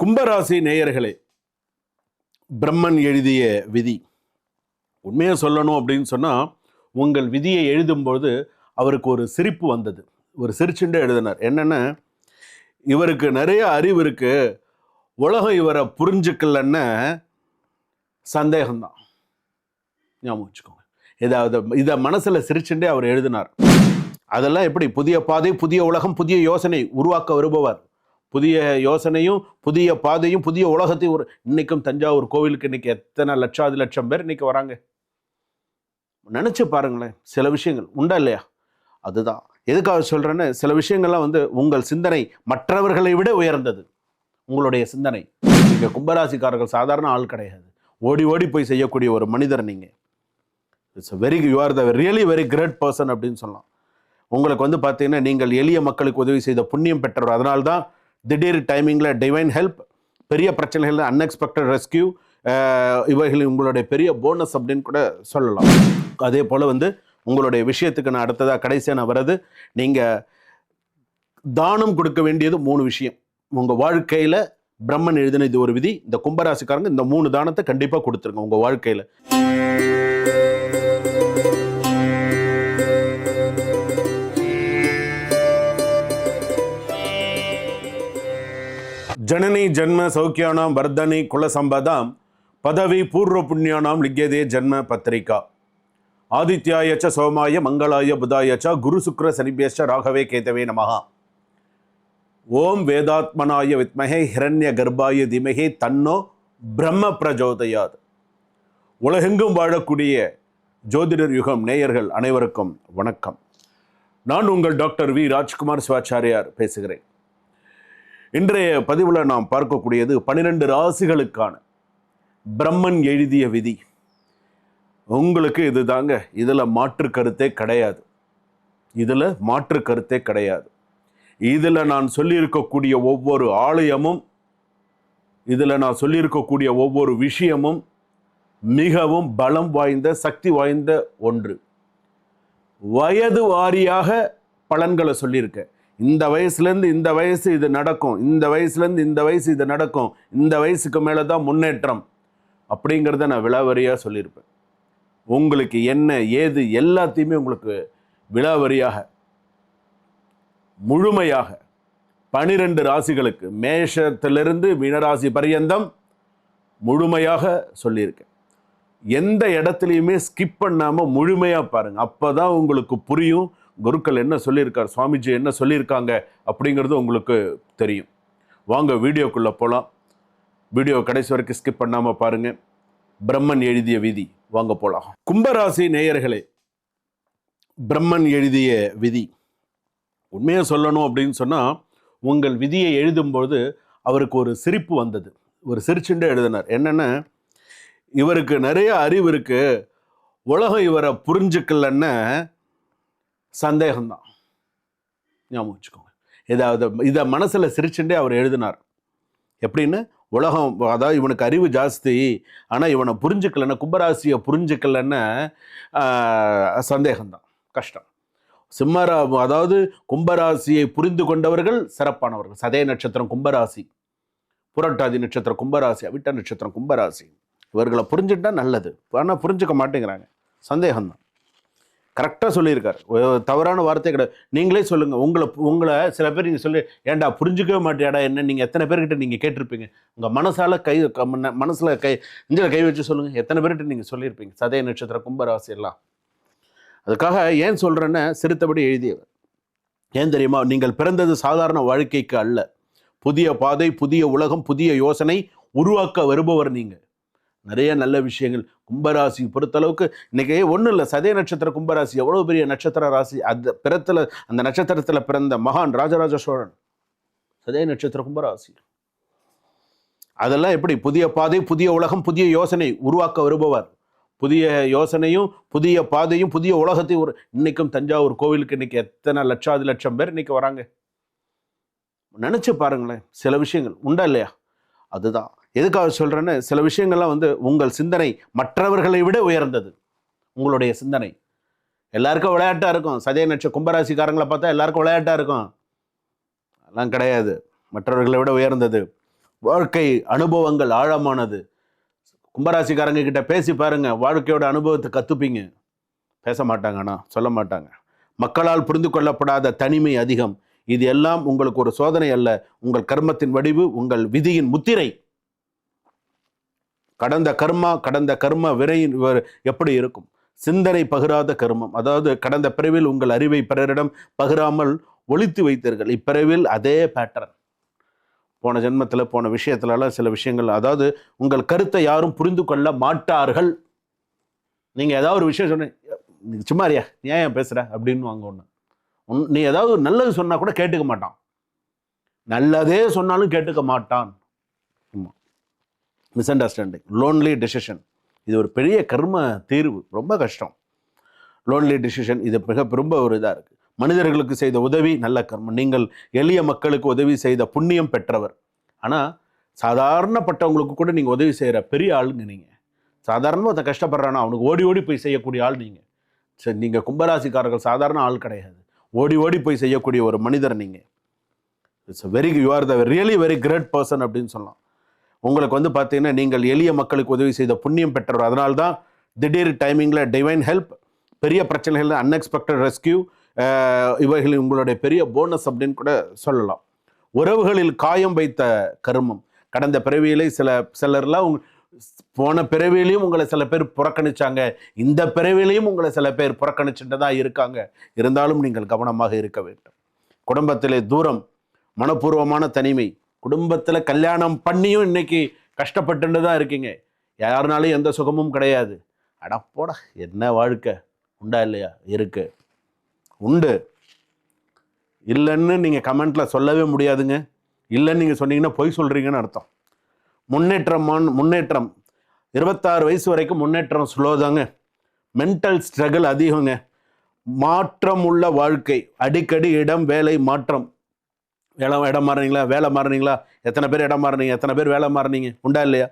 கும்பராசி நேயர்களே பிரம்மன் எழுதிய விதி. உண்மையை சொல்லணும் அப்படின்னு சொன்னால் உங்கள் விதியை எழுதும்போது அவருக்கு ஒரு சிரிப்பு வந்தது. ஒரு சிரிச்சுண்டே எழுதினார். என்னென்ன இவருக்கு நிறைய அறிவு இருக்குது உலகம் இவரை புரிஞ்சுக்கலன்னு சந்தேகம்தான். ஞாபகம் வச்சுக்கோங்க. இதாவது இதை மனசில் சிரிச்சுண்டே அவர் எழுதினார். அதெல்லாம் எப்படி? புதிய பாதை புதிய உலகம் புதிய யோசனை உருவாக்க வருபவர் புதிய யோசனையும் புதிய பாதையும் புதிய உலகத்தையும் ஒரு இன்றைக்கும் தஞ்சாவூர் கோவிலுக்கு இன்றைக்கி எத்தனை லட்சாதி லட்சம் பேர் இன்னைக்கு வராங்க? நினச்சி பாருங்களேன் சில விஷயங்கள் உண்டா இல்லையா? அதுதான். எதுக்காக சொல்கிறேன்னு சில விஷயங்கள்லாம் வந்து உங்கள் சிந்தனை மற்றவர்களை விட உயர்ந்தது. உங்களுடைய சிந்தனை. நீங்கள் கும்பராசிக்காரர்கள் சாதாரண ஆள் கிடையாது. ஓடி ஓடி போய் செய்யக்கூடிய ஒரு மனிதர் நீங்கள் it's very you are the really very great person அப்படின்னு சொல்லலாம். உங்களுக்கு வந்து பார்த்தீங்கன்னா நீங்கள் எளிய மக்களுக்கு உதவி செய்த புண்ணியம் பெற்றவர். அதனால்தான் திடீர் டைமிங்கில் டிவைன் ஹெல்ப் பெரிய பிரச்சனைகள் அன்எக்ஸ்பெக்டட் ரெஸ்கியூ இவைகள் உங்களுடைய பெரிய போனஸ் அப்படின்னு கூட சொல்லலாம். அதே போல் வந்து உங்களுடைய விஷயத்துக்கு நான் அடுத்ததாக கடைசியாக நான் வர்றது நீங்கள் தானம் கொடுக்க வேண்டியது மூணு விஷயம். உங்கள் வாழ்க்கையில் பிரம்மன் எழுதின இது ஒரு விதி இந்த கும்பராசிக்காரங்க இந்த மூணு தானத்தை கண்டிப்பாக கொடுத்துருங்க உங்கள் வாழ்க்கையில். ஜனனி ஜன்ம சௌக்கியானாம் வர்தனி குலசம்பதாம் பதவி பூர்வ புண்ணியானாம் லிங்கேதே ஜன்ம பத்திரிகா. ஆதித்யாயச்ச சோமாய மங்களாய புதாயச்ச குரு சுக்ர சனிபேஷ ராகவே கேதவே நமஹா. ஓம் வேதாத்மனாய வித்மகே ஹிரண்ய கர்ப்பாய திமகே தன்னோ பிரம்ம பிரஜோதயாது. உலகெங்கும் வாழக்கூடிய ஜோதிடர் யுகம் நேயர்கள் அனைவருக்கும் வணக்கம். நான் உங்கள் டாக்டர் வி. ராஜ்குமார் சிவாச்சாரியார் பேசுகிறேன். இன்றைய பதிவில் நாம் பார்க்கக்கூடியது பன்னிரெண்டு ராசிகளுக்கான பிரம்மன் எழுதிய விதி. உங்களுக்கு இது தாங்க இதில் மாற்று கருத்தே கிடையாது. இதில் மாற்று கருத்தே கிடையாது. இதில் நான் சொல்லியிருக்கக்கூடிய ஒவ்வொரு ஆலயமும் இதில் நான் சொல்லியிருக்கக்கூடிய ஒவ்வொரு விஷயமும் மிகவும் பலம் வாய்ந்த சக்தி வாய்ந்த ஒன்று. வயது வாரியாக பலன்களை சொல்லியிருக்கேன். இந்த வயசுலேருந்து இந்த வயசு இது நடக்கும். இந்த வயசுலேருந்து இந்த வயசு இது நடக்கும். இந்த வயசுக்கு மேலே தான் முன்னேற்றம். அப்படிங்கிறத நான் விலாவரியாக சொல்லியிருப்பேன். உங்களுக்கு என்ன ஏது எல்லாத்தையுமே உங்களுக்கு விலாவரியாக முழுமையாக பனிரெண்டு ராசிகளுக்கு மேஷத்திலிருந்து மீனராசி பரியந்தம் முழுமையாக சொல்லியிருக்கேன். எந்த இடத்துலையுமே ஸ்கிப் பண்ணாமல் முழுமையாக பாருங்கள் அப்போ தான் உங்களுக்கு புரியும். குருக்கள் என்ன சொல்லியிருக்கார் சுவாமிஜி என்ன சொல்லியிருக்காங்க அப்படிங்கிறது உங்களுக்கு தெரியும். வாங்க வீடியோக்குள்ளே போகலாம் வீடியோ கடைசி வரைக்கும் ஸ்கிப் பண்ணாமல் பாருங்கள் பிரம்மன் எழுதிய விதி. வாங்க போகலாம் கும்பராசி நேயர்களே பிரம்மன் எழுதிய விதி. உண்மையை சொல்லணும் அப்படின்னு சொன்னால் உங்கள் விதியை எழுதும்போது அவருக்கு ஒரு சிரிப்பு வந்தது. ஒரு சிரிச்சுண்டே எழுதினார். என்னென்ன இவருக்கு நிறைய அறிவு இருக்குது உலகம் இவரை புரிஞ்சுக்கலன்னு சந்தேகம்தான். ஞாபகம் வச்சுக்கோங்க. இதாவது இதை மனசில் சிரிச்சுட்டே அவர் எழுதினார். எப்படின்னு? உலகம் அதாவது இவனுக்கு அறிவு ஜாஸ்தி ஆனால் இவனை புரிஞ்சுக்கலன்னா கும்பராசியை புரிஞ்சுக்கலன்னு சந்தேகம்தான். கஷ்டம். சிம்மரா அதாவது கும்பராசியை புரிந்து கொண்டவர்கள் சிறப்பானவர்கள். சதய நட்சத்திரம் கும்பராசி புரட்டாதி நட்சத்திரம் கும்பராசி அவிட்ட நட்சத்திரம் கும்பராசி. இவர்களை புரிஞ்சுட்டா நல்லது. ஆனால் புரிஞ்சுக்க மாட்டேங்கிறாங்க. சந்தேகம்தான். கரெக்டாக சொல்லியிருக்கார். தவறான வார்த்தை கிடையாது. நீங்களே சொல்லுங்கள் உங்களை உங்களை சில பேர் நீங்கள் சொல்லி ஏன்டா புரிஞ்சுக்கவே மாட்டியாடா என்ன நீங்கள் எத்தனை பேர்கிட்ட நீங்கள் கேட்டிருப்பீங்க? உங்கள் மனசால் கை க- கை இஞ்சில் கை வச்சு சொல்லுங்கள் எத்தனை பேர்கிட்ட நீங்கள் சொல்லியிருப்பீங்க? சதய நட்சத்திரம் கும்பராசி எல்லாம். அதுக்காக ஏன் சொல்கிறேன்னு சிறுத்தபடி எழுதியவர். ஏன் தெரியுமா? நீங்கள் பிறந்தது சாதாரண வாழ்க்கைக்கு அல்ல. புதிய பாதை புதிய உலகம் புதிய யோசனை உருவாக்க வருபவர் நீங்கள் நிறைய நல்ல விஷயங்கள். கும்பராசி பொறுத்தளவுக்கு இன்றைக்கி ஒன்றும் இல்லை. சதய நட்சத்திர கும்பராசி எவ்வளோ பெரிய நட்சத்திர ராசி? அந்த பிறத்தில் அந்த நட்சத்திரத்தில் பிறந்த மகான் ராஜராஜ சோழன். சதய நட்சத்திர கும்பராசி. அதெல்லாம் எப்படி? புதிய பாதை புதிய உலகம் புதிய யோசனை உருவாக்க வருபவர் புதிய யோசனையும் புதிய பாதையும் புதிய உலகத்தையும் ஒரு இன்றைக்கும் தஞ்சாவூர் கோவிலுக்கு இன்னைக்கு எத்தனை லட்சாதி லட்சம் பேர் இன்னைக்கு வராங்க. நினச்சி பாருங்களேன். சில விஷயங்கள் உண்டா இல்லையா? அதுதான். எதுக்காக சொல்கிறேன்னு சில விஷயங்கள்லாம் வந்து உங்கள் சிந்தனை மற்றவர்களை விட உயர்ந்தது. உங்களுடைய சிந்தனை. எல்லாருக்கும் விளையாட்டாக இருக்கும். சதய நட்ச கும்பராசிக்காரங்களை பார்த்தா எல்லாருக்கும் விளையாட்டாக இருக்கும். அதெல்லாம் கிடையாது. மற்றவர்களை விட உயர்ந்தது. வாழ்க்கை அனுபவங்கள் ஆழமானது. கும்பராசிக்காரங்க கிட்ட பேசி பாருங்கள் வாழ்க்கையோட அனுபவத்தை கற்றுப்பீங்க பேச மாட்டாங்க ஆனால் சொல்ல மாட்டாங்க. மக்களால் புரிந்து கொள்ளப்படாத தனிமை அதிகம். இது எல்லாம் உங்களுக்கு ஒரு சோதனை அல்ல. உங்கள் கர்மத்தின் வடிவு உங்கள் விதியின் முத்திரை. கடந்த கர்மா கடந்த கர்ம விரை வ- எப்படி இருக்கும்? சிந்தனை பகிராத கர்மம். அதாவது கடந்த பிறவில் உங்கள் அறிவை பிறரிடம் பகிராமல் ஒழித்து வைத்தீர்கள். இப்பிறவில் அதே பேட்டர்ன் போன ஜென்மத்தில் போன விஷயத்துலலாம் சில விஷயங்கள் அதாவது உங்கள் கருத்தை யாரும் புரிந்து கொள்ள மாட்டார்கள். நீங்கள் ஏதாவது ஒரு விஷயம் சொன்ன சும்மாரியா ஏன் ஏன் பேசுகிற அப்படின்னு வாங்க ஒன்று உன் நீ ஏதாவது நல்லது சொன்னால் கூட கேட்டுக்க மாட்டான். நல்லதே சொன்னாலும் கேட்டுக்க மாட்டான். மிஸ் அண்டர்ஸ்டாண்டிங் லோன்லி டெசிஷன் இது ஒரு பெரிய கர்ம தீர்வு ரொம்ப கஷ்டம். லோன்லி டெசிஷன் இது மிக ரொம்ப ஒரு இதாக இருக்குது மனிதர்களுக்கு செய்த உதவி நல்ல கர்மம். நீங்கள் எளிய மக்களுக்கு உதவி செய்த புண்ணியம் பெற்றவர். ஆனால் சாதாரணப்பட்டவங்களுக்கு கூட நீங்கள் உதவி செய்கிற பெரிய ஆளுங்க நீங்கள் சாதாரணமாக ஒருத்தன் கஷ்டப்படுறானா அவனுக்கு ஓடி ஓடி போய் செய்யக்கூடிய ஆள் நீங்கள் சரி நீங்கள் கும்பராசிக்காரர்கள் சாதாரண ஆள் கிடையாது. ஓடி ஓடி போய் செய்யக்கூடிய ஒரு மனிதர் நீங்கள் it's very you are the really very great person அப்படின்னு சொல்லலாம். உங்களுக்கு வந்து பார்த்தீங்கன்னா நீங்கள் எளிய மக்களுக்கு உதவி செய்த புண்ணியம் பெற்றவர். அதனால தான் திடீர் டைமிங்கில் டிவைன் ஹெல்ப் பெரிய பிரச்சனைகள் அன்எக்ஸ்பெக்டட் ரெஸ்கியூ இவைகள் உங்களுடைய பெரிய போனஸ் அப்படின்னு கூட சொல்லலாம். உறவுகளில் காயம் வைத்த கருமம். கடந்த பிறவியிலே சில சிலர்லாம் உங் போன பிறவிலையும் உங்களை சில பேர் புறக்கணிச்சாங்க. இந்த பிறவிலையும் உங்களை சில பேர் புறக்கணிச்சுட்டு தான் இருக்காங்க. இருந்தாலும் நீங்கள் கவனமாக இருக்க வேண்டும். குடும்பத்திலே தூரம் மனப்பூர்வமான தனிமை குடும்பத்தில் கல்யாணம் பண்ணியும் இன்னைக்கு கஷ்டப்பட்டுன்னு தான் இருக்கீங்க. யாருனாலும் எந்த சுகமும் கிடையாது. அடப்போட என்ன வாழ்க்கை? உண்டா இல்லையா? இருக்கு. உண்டு. இல்லைன்னு நீங்கள் கமெண்ட்டில் சொல்லவே முடியாதுங்க. இல்லைன்னு நீங்கள் சொன்னீங்கன்னா பொய் சொல்கிறீங்கன்னு அர்த்தம். முன்னேற்றமான முன்னேற்றம். இருபத்தாறு வயசு வரைக்கும் முன்னேற்றம் ஸ்லோ தாங்க. மென்டல் ஸ்ட்ரகிள் அதிகங்க. மாற்றம் உள்ள வாழ்க்கை. அடிக்கடி இடம் வேலை மாற்றம். இடம் இடம் மாறினீங்களா? வேலை மாறினீங்களா? எத்தனை பேர் இடம் மாறினீங்க? எத்தனை பேர் வேலை மாறினீங்க? உண்டா இல்லையா?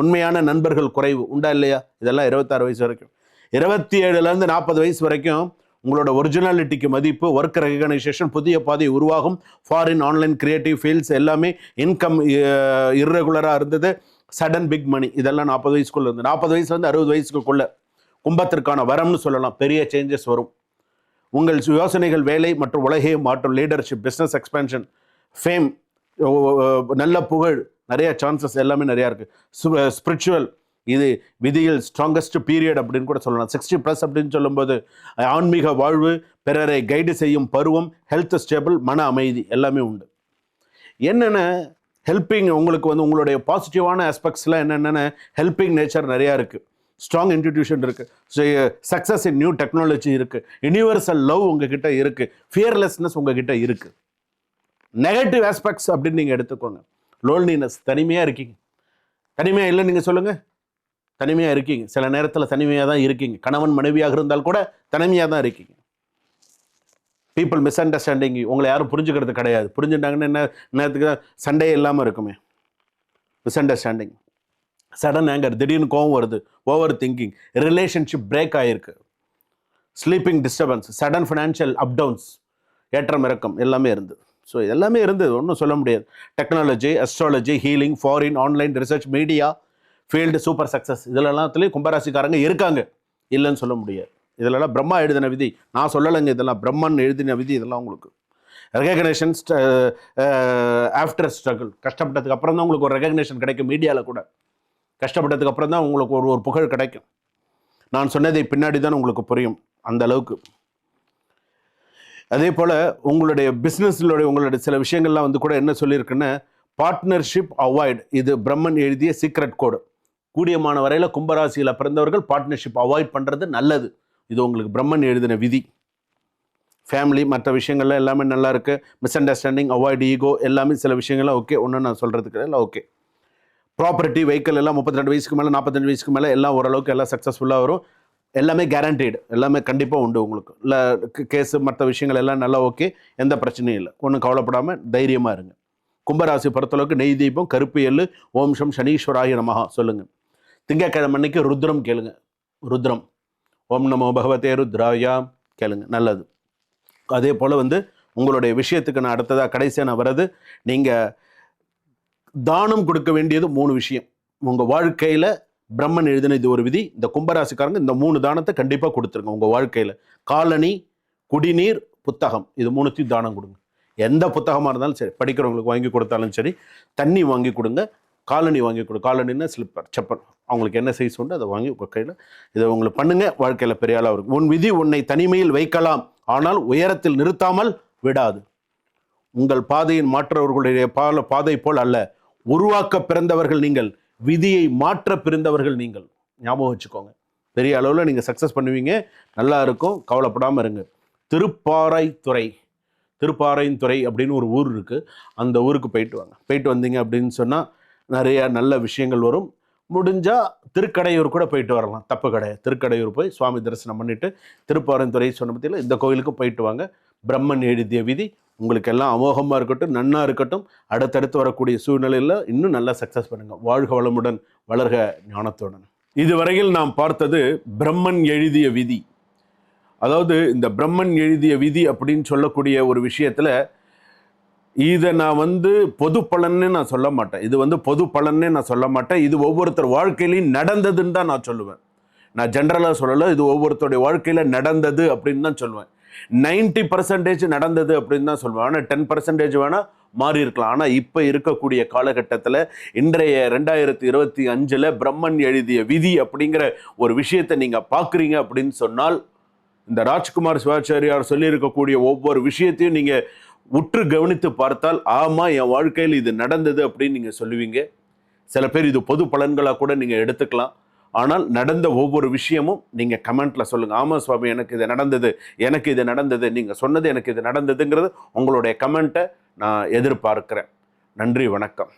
உண்மையான நண்பர்கள் குறைவு உண்டா இல்லையா? இதெல்லாம் இருபத்தாறு வயசு வரைக்கும். இருபத்தி ஏழுலேருந்து நாற்பது வயசு வரைக்கும் உங்களோட ஒரிஜினாலிட்டிக்கு மதிப்பு ஒர்க் ரெகனைசேஷன் புதிய பாதை உருவாகும். ஃபாரின் ஆன்லைன் கிரியேட்டிவ் ஃபீல்ட்ஸ் எல்லாமே இன்கம் இர்ரெகுலராக இருந்தது. சடன் பிக் மணி இதெல்லாம் நாற்பது வயசுக்குள்ளே இருந்து நாற்பது வயசுலேருந்து அறுபது வயசுக்குள்ளே கும்பத்திற்கான வரம்னு சொல்லலாம். பெரிய சேஞ்சஸ் வரும். உங்கள் யோசனைகள் வேலை மற்றும் உலகையும் மாற்றும் லீடர்ஷிப் பிஸ்னஸ் எக்ஸ்பென்ஷன் ஃபேம் நல்ல புகழ் நிறைய சான்சஸ் எல்லாமே நிறையா இருக்குது ஸ்பிரிச்சுவல் eh, இது விதியில் ஸ்ட்ராங்கஸ்ட் பீரியட் அப்படின்னு கூட சொல்லலாம். சிக்ஸ்டி ப்ளஸ் அப்படின்னு சொல்லும்போது ஆன்மீக வாழ்வு பிறரை கைடு செய்யும் பருவம் ஹெல்த் ஸ்டேபிள் மன அமைதி எல்லாமே உண்டு. என்னென்ன ஹெல்பிங் உங்களுக்கு வந்து உங்களுடைய பாசிட்டிவான ஆஸ்பெக்ட்ஸ்லாம் என்னென்ன ஹெல்பிங் நேச்சர் நிறையா இருக்குது ஸ்ட்ராங் இன்ஸ்டிடியூஷன் இருக்குது so success in new technology இருக்குது யூனிவர்சல் லவ் உங்ககிட்ட இருக்குது ஃபியர்லெஸ்னஸ் உங்ககிட்ட இருக்குது நெகட்டிவ் ஆஸ்பெக்ட்ஸ் அப்படின்னு நீங்கள் எடுத்துக்கோங்க. லோன்லினஸ் தனிமையாக இருக்கீங்க. தனிமையாக இல்லை நீங்கள் சொல்லுங்கள் தனிமையாக இருக்கீங்க. சில நேரத்தில் தனிமையாக தான் இருக்கீங்க. கணவன் மனைவியாக இருந்தால் கூட தனிமையாக தான் இருக்கீங்க. பீப்புள் மிஸ் அண்டர்ஸ்டாண்டிங் உங்களை யாரும் புரிஞ்சுக்கிறது கிடையாது. புரிஞ்சுட்டாங்கன்னு என்ன நேரத்துக்கு சண்டே இல்லாமல் இருக்குமே. மிஸ் அண்டர்ஸ்டாண்டிங் சடன் ஆங்கர் திடீர்னு கோவம் வருது. ஓவர் திங்கிங் ரிலேஷன்ஷிப் பிரேக் ஆகிருக்கு sleeping disturbance sudden financial up downs ஏற்றம் இறக்கம். எல்லாமே இருந்தது ஸோ எல்லாமே இருந்தது. ஒன்றும் சொல்ல முடியாது. Technology astrology healing foreign online research media field super success இதில் எல்லாத்துலேயும் கும்பராசிக்காரங்க இருக்காங்க. இல்லைன்னு சொல்ல முடியாது. இதிலெல்லாம் பிரம்மா எழுதின விதி. நான் சொல்லலைங்க இதெல்லாம் பிரம்மன் எழுதின விதி இதெல்லாம் உங்களுக்கு. ரெகக்னேஷன் ஆஃப்டர் ஸ்ட்ரகிள் கஷ்டப்பட்டதுக்கு அப்புறம் தான் உங்களுக்கு ஒரு ரெகக்னேஷன் கிடைக்கும் மீடியாவில் கூட. கஷ்டப்பட்டதுக்கு அப்புறம் தான் உங்களுக்கு ஒரு ஒரு புகழ் கிடைக்கும். நான் சொன்னதை பின்னாடி தான் உங்களுக்கு புரியும். அந்த அளவுக்கு. அதே போல் உங்களுடைய பிஸ்னஸ்களுடைய உங்களுடைய சில விஷயங்கள்லாம் வந்து கூட என்ன சொல்லியிருக்குன்னா பார்ட்னர்ஷிப் அவாய்ட் இது பிரம்மன் எழுதிய சீக்ரெட் கோடு கூடியமான வரையில் கும்பராசியில் பிறந்தவர்கள் பார்ட்னர்ஷிப் அவாய்ட் பண்ணுறது நல்லது. இது உங்களுக்கு பிரம்மன் எழுதின விதி. ஃபேமிலி மற்ற விஷயங்கள்லாம் எல்லாமே நல்லா இருக்குது மிஸ் அண்டர்ஸ்டாண்டிங் அவாய்ட் ஈகோ எல்லாமே சில விஷயங்கள்லாம் ஓகே ஒன்று நான் சொல்கிறதுக்கு எல்லாம் ஓகே ப்ராப்பர்ட்டி வெஹிக்கல் எல்லாம் முப்பத்தி ரெண்டு வயசுக்கு மேலே நாற்பத்தஞ்சு வயசுக்கு மேலே எல்லாம் ஓரளவுக்கு எல்லாம் சக்ஸஸ்ஃபுல்லாக வரும். எல்லாமே கேரண்டீடு எல்லாமே கண்டிப்பாக உண்டு உங்களுக்கு. இல்லை கேஸு மற்ற விஷயங்கள் எல்லாம் நல்லா ஓகே எந்த பிரச்சனையும் இல்லை. ஒன்றும் கவலைப்படாமல் தைரியமாக இருங்க. கும்பராசி பொறுத்தளவுக்கு நெய் தீபம் கருப்பு எள்ளு ஓம்சம் சனீஸ்வராய நமகா சொல்லுங்கள் திங்கக்கிழமை அன்னைக்கு ருத்ரம் கேளுங்க. ருத்ரம். ஓம் நமோ பகவதே ருத்ராயா கேளுங்க. நல்லது. அதே போல் வந்து உங்களுடைய விஷயத்துக்கு நான் அடுத்ததாக கடைசியாக நான் வர்றது நீங்கள் தானம் கொடுக்க வேண்டியது மூணு விஷயம். உங்கள் வாழ்க்கையில் பிரம்மன் எழுதின இது ஒரு விதி. இந்த கும்பராசிக்காரங்க இந்த மூணு தானத்தை கண்டிப்பாக கொடுத்துருங்க உங்கள் வாழ்க்கையில். காலனி குடிநீர் புத்தகம். இது மூணுத்தையும் தானம் கொடுங்க. எந்த புத்தகமாக இருந்தாலும் சரி படிக்கிறவங்களுக்கு வாங்கி கொடுத்தாலும் சரி தண்ணி வாங்கி கொடுங்க காலனி வாங்கி கொடு. காலனின்னா ஸ்லிப்பர் செப்பல். அவங்களுக்கு என்ன சைஸ் உண்டு அதை வாங்கி உங்கள் கையில் இதை உங்களுக்கு பண்ணுங்கள் வாழ்க்கையில் பெரிய ஆளாக இருக்கும். உன் விதி உன்னை தனிமையில் வைக்கலாம். ஆனால் உயரத்தில் நிறுத்தாமல் விடாது. உங்கள் பாதையின் மாற்றவர்களுடைய பால பாதை போல் அல்ல. உருவாக்க பிறந்தவர்கள் நீங்கள். விதியை மாற்ற பிறந்தவர்கள் நீங்கள். ஞாபகம் வச்சுக்கோங்க. பெரிய அளவில் நீங்கள் சக்ஸஸ் பண்ணுவீங்க. நல்லா இருக்கும். கவலைப்படாமல் இருங்க. திருப்பாறைத்துறை. திருப்பாறைத்துறை அப்படின்னு ஒரு ஊர் இருக்குது அந்த ஊருக்கு போயிட்டு வாங்க. போயிட்டு வந்தீங்க அப்படின்னு சொன்னால் நிறைய நல்ல விஷயங்கள் வரும். முடிஞ்சால் திருக்கடையூர் கூட போயிட்டு வரலாம். தப்பு கிடையாது. திருக்கடையூர் போய் சுவாமி தரிசனம் பண்ணிட்டு திருப்பாறைத்துறை சொன்ன பற்றியில் இந்த கோயிலுக்கு போயிட்டு வாங்க. பிரம்மன் எழுதிய விதி உங்களுக்கு எல்லாம் அமோகமாக இருக்கட்டும் நன்னாக இருக்கட்டும் அடுத்தடுத்து வரக்கூடிய சூழ்நிலையில் இன்னும் நல்லா சக்ஸஸ் பண்ணுங்கள் வாழ்க வளமுடன் வளர்க ஞானத்துடன். இதுவரையில் நாம் பார்த்தது பிரம்மன் எழுதிய விதி. அதாவது இந்த பிரம்மன் எழுதிய விதி அப்படின்னு சொல்லக்கூடிய ஒரு விஷயத்தில் இதை நான் வந்து பொது பலன்னு நான் சொல்ல மாட்டேன். இது வந்து பொது பலன்னே நான் சொல்ல மாட்டேன். இது ஒவ்வொருத்தர் வாழ்க்கையிலையும் நடந்ததுன்னு தான் நான் சொல்லுவேன். நான் ஜென்ரலாக சொல்லலை இது ஒவ்வொருத்தருடைய வாழ்க்கையில் நடந்தது அப்படின்னு தான் சொல்லுவேன். நைன்டி பர்சன்டேஜ் நடந்தது அப்படின்னு தான் சொல்லுவேன் ஆனால் டென் பர்சன்டேஜ் வேணால் மாறி இருக்கலாம். ஆனால் இப்போ இருக்கக்கூடிய காலகட்டத்தில் இன்றைய ரெண்டாயிரத்தி இருபத்தி அஞ்சில் பிரம்மன் எழுதிய விதி அப்படிங்கிற ஒரு விஷயத்தை நீங்கள் பார்க்குறீங்க அப்படின்னு சொன்னால் இந்த ராஜ்குமார் சிவாச்சாரியார் சொல்லியிருக்கக்கூடிய ஒவ்வொரு விஷயத்தையும் நீங்கள் உற்று கவனித்து பார்த்தால் ஆமாம் என் வாழ்க்கையில் இது நடந்தது அப்படின்னு நீங்கள் சொல்லுவீங்க. சில பேர் இது பொது பலன்களாக கூட நீங்கள் எடுத்துக்கலாம். ஆனால் நடந்த ஒவ்வொரு விஷயமும் நீங்கள் கமெண்ட்டில் சொல்லுங்கள் ஆமாம் சுவாமி எனக்கு இது நடந்தது எனக்கு இது நடந்தது நீங்கள் சொன்னது எனக்கு இது நடந்ததுங்கிறது உங்களுடைய கமெண்ட்டை நான் எதிர்பார்க்கிறேன். நன்றி வணக்கம்.